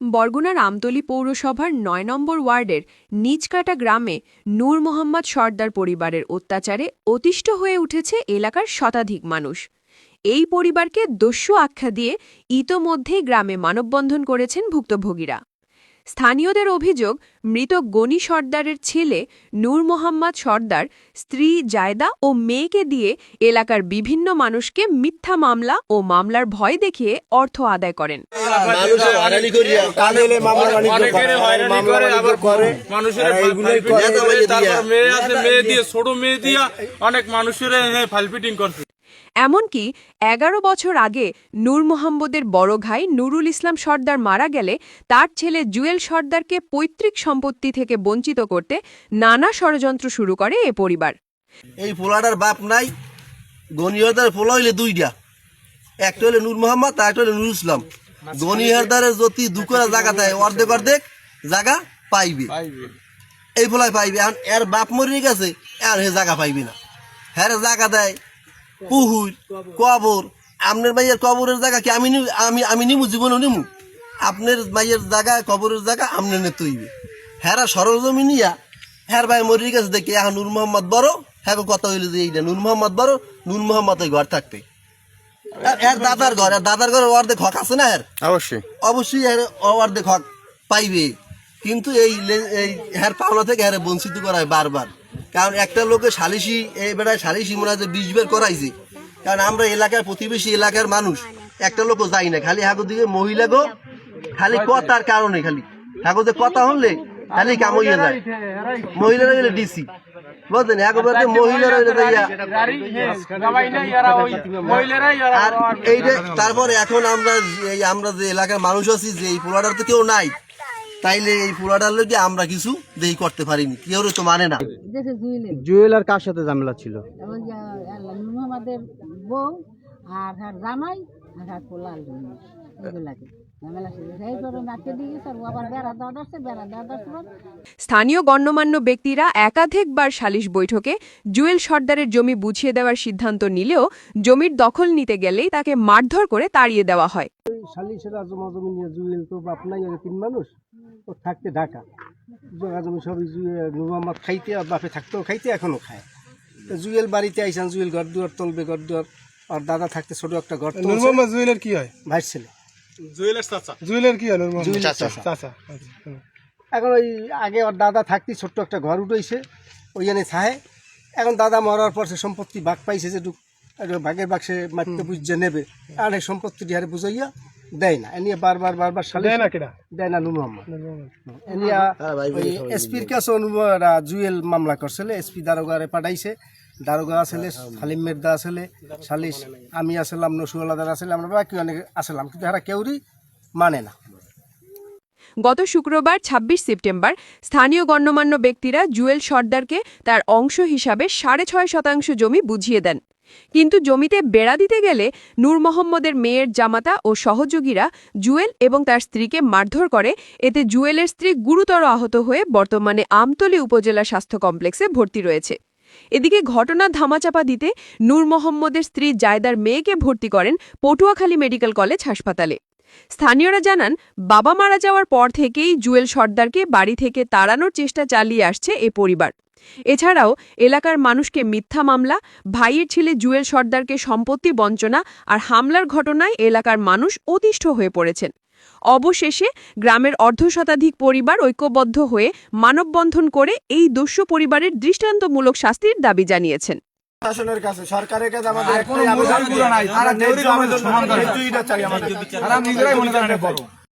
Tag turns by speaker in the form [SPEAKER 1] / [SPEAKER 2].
[SPEAKER 1] বরগুনার আমতলী পৌরসভার নয় নম্বর ওয়ার্ডের নিচকাটা গ্রামে নূর মোহাম্মদ সর্দার পরিবারের অত্যাচারে অতিষ্ঠ হয়ে উঠেছে এলাকার শতাধিক মানুষ। এই পরিবারকে দস্যু আখ্যা দিয়ে ইতোমধ্যেই গ্রামে মানববন্ধন করেছেন ভুক্তভোগীরা। স্থানীয়দের অভিযোগ মৃত গনি সর্দারের ছেলে নূর মোহাম্মদ সর্দার স্ত্রী জায়দা ও মেয়েকে দিয়ে এলাকার বিভিন্ন মানুষকে মিথ্যা মামলা ও মামলার ভয় দেখিয়ে অর্থ আদায় করেন।
[SPEAKER 2] অনেক মানুষের ফাইল ফিটিং করছে।
[SPEAKER 1] এমনকি এগারো বছর আগে নূর মোহাম্মদের বড় ভাই নুরুল ইসলাম সর্দার মারা গেলে তার ছেলে জুয়েল সর্দারকে পৈতৃক সম্পত্তি থেকে বঞ্চিত করতে নানা ষড়যন্ত্র শুরু করে এ পরিবার।
[SPEAKER 3] এই পোলাটার বাপ নাই গনিহরদার পোলা হইলে দুইটা। একটা হইলে নূর মোহাম্মদ আর একটা হইলে নুর ইসলাম। গনিহরদারের যদি দুকরা জায়গা দেয় অর্ধেক অর্ধেক জায়গা পাইবে। এই পোলায় পাইবে। এখন এর বাপ মরে গেছে আর হে জায়গা পাইবে না। হ্যাঁ জায়গা দেয় পুহুর কবর। আপনার মাইয়ের কবরের জায়গা কি আমি আমি আমি নিমু জীবনও নিমু আপনার মাইয়ের জায়গা কবরের জায়গা আপনার নে তৈবে হ্যাঁ সরজমি নিয়া হ্যার ভাই মরে গেছে দেখি এখন নূর মোহাম্মদ বড়? হ্যাঁ কথা হইল যে এইটা নূর মোহাম্মদ বড় নূর মোহাম্মদ ওই ঘর থাকতে। আর এর দাদার ঘর আর দাদার ঘরে অর্ধেক হক আছে না এর?
[SPEAKER 4] অবশ্যই।
[SPEAKER 3] অবশ্যই এর অর্ধেক হক পাইবে। কিন্তু এই এই হ্যার পাওনা থেকে হ্যাঁ বঞ্চিত করা হয় বারবার। কারণ একটা লোকে সালিশি এই বেড়ায় সালিশি মনে হয় বিষ বের করাইছে। কারণ আমরা এলাকার প্রতিবেশী এলাকার মানুষ একটা লোকও যাই না। খালি হাগো দিকে মহিলা গো খালি কথার কারণে খালি। হাগো যে কথা হলে খালি কাম হইয়া যায়। মহিলারা গেলে ডিসি। বুঝলেন? একবারে মহিলারা আর এইটা তারপরে এখন আমরা আমরা যে এলাকার মানুষ আছি যে এই পোলাটার তো কেউ নাই। তাইলে এই পোলাটার লোকে আমরা কিছু দেই করতে পারিনি। কেউ তো মানে না।
[SPEAKER 4] জুয়েল আর কার সাথে ঝামেলা ছিল?
[SPEAKER 5] মুহাম্মাদের বউ আর হার জামাই আর হার পোলা
[SPEAKER 1] স্থানীয় গণ্যমান্য ব্যক্তিরা একাধিকবার সালিশ বৈঠকে জুয়েল সর্দারের জমি বুঝিয়ে দেওয়ার সিদ্ধান্ত নিলেও জমির দখল নিতে গেলেই তাকে মারধর করে তাড়িয়ে দেওয়া হয়।
[SPEAKER 4] সালিশেরা জমা জমি নিয়ে জুয়েল তো বাপ নাই তিন মানুষ। ও থাকতে ঢাকা। জগা জমি সবই খাইতে আর বাপে থাকতেও খাইতে এখনও খায়। তো জুয়েল বাড়িতে আইসান জুয়েল ঘর দুয়ার তলবে ঘর দুয়ার আর দাদা থাকতে ছোট একটা ঘর
[SPEAKER 6] জুয়েলের কি হয়?
[SPEAKER 4] ভাইস ছেলে।
[SPEAKER 6] জুয়েলের কি নূর মোহাম্মদ
[SPEAKER 4] চাচা।
[SPEAKER 6] চাচা আচ্ছা,
[SPEAKER 4] এখন ওই আগে ওর দাদা থাকতে ছোট্ট একটা ঘর উঠেছে। ওইখানে থাহে এখন দাদা মরার পর সে সম্পত্তি ভাগ পাইছে যে ভাগের বাক্সে মাটিতে বুঝছে নেবে। আর এই সম্পত্তিটি হারে বুঝাইয়া দেয় না। এ নিয়ে বারবার বারবার সালিশ
[SPEAKER 6] দেয় না কেডা
[SPEAKER 4] দেয় না নূর মোহাম্মদ
[SPEAKER 6] নূর মোহাম্মদ।
[SPEAKER 4] এ নিয়ে ওই এসপির কাছে জুয়েল মামলা করছিল এসপি দারোগারে পাঠাইছে। দারোগা আসলে সালিম মের্দা আসলে সালিশ আমি আসলাম নসুয়ালাদার আসলে, আমরা বাকি অনেক আসলাম, কিন্তু এরা কেউরই মানে না।
[SPEAKER 1] গত শুক্রবার ২৬ সেপ্টেম্বর, স্থানীয় গণ্যমান্য ব্যক্তিরা জুয়েল সর্দারকে তার অংশ হিসাবে সাড়ে ছয় শতাংশ জমি বুঝিয়ে দেন। কিন্তু জমিতে বেড়া দিতে গেলে নূর মোহাম্মদের মেয়ের জামাতা ও সহযোগীরা জুয়েল এবং তার স্ত্রীকে মারধর করে, এতে জুয়েলের স্ত্রী গুরুতর আহত হয়ে বর্তমানে আমতলী উপজেলা স্বাস্থ্য কমপ্লেক্সে ভর্তি রয়েছে। এদিকে ঘটনা ধামাচাপা দিতে নূর মোহাম্মদের স্ত্রী জায়দার মেয়েকে ভর্তি করেন পটুয়াখালী মেডিকেল কলেজ হাসপাতালে। স্থানীয়রা জানান, বাবা মারা যাওয়ার পর থেকেই জুয়েল সর্দারকে বাড়ি থেকে তাড়ানোর চেষ্টা চালিয়ে আসছে এ পরিবার। এছাড়াও এলাকার মানুষকে মিথ্যা মামলা, ভাইয়ের ছেলে জুয়েল সর্দারকে সম্পত্তি বঞ্চনা আর হামলার ঘটনায় এলাকার মানুষ অতিষ্ঠ হয়ে পড়েছেন। অবশেষে গ্রামের অর্ধশতাধিক পরিবার ঐক্যবদ্ধ হয়ে মানববন্ধন করে এই দস্যু পরিবারের দৃষ্টান্তমূলক শাস্তির দাবি জানিয়েছেন।
[SPEAKER 4] শাসনের কাছে সরকারের কাছে আমাদের একটাই আবেদন, আর ন্যায্য আবেদন, ন্যায্য এটা চাই। আমাদের।
[SPEAKER 6] নিজেরাই মনে করেন বড়।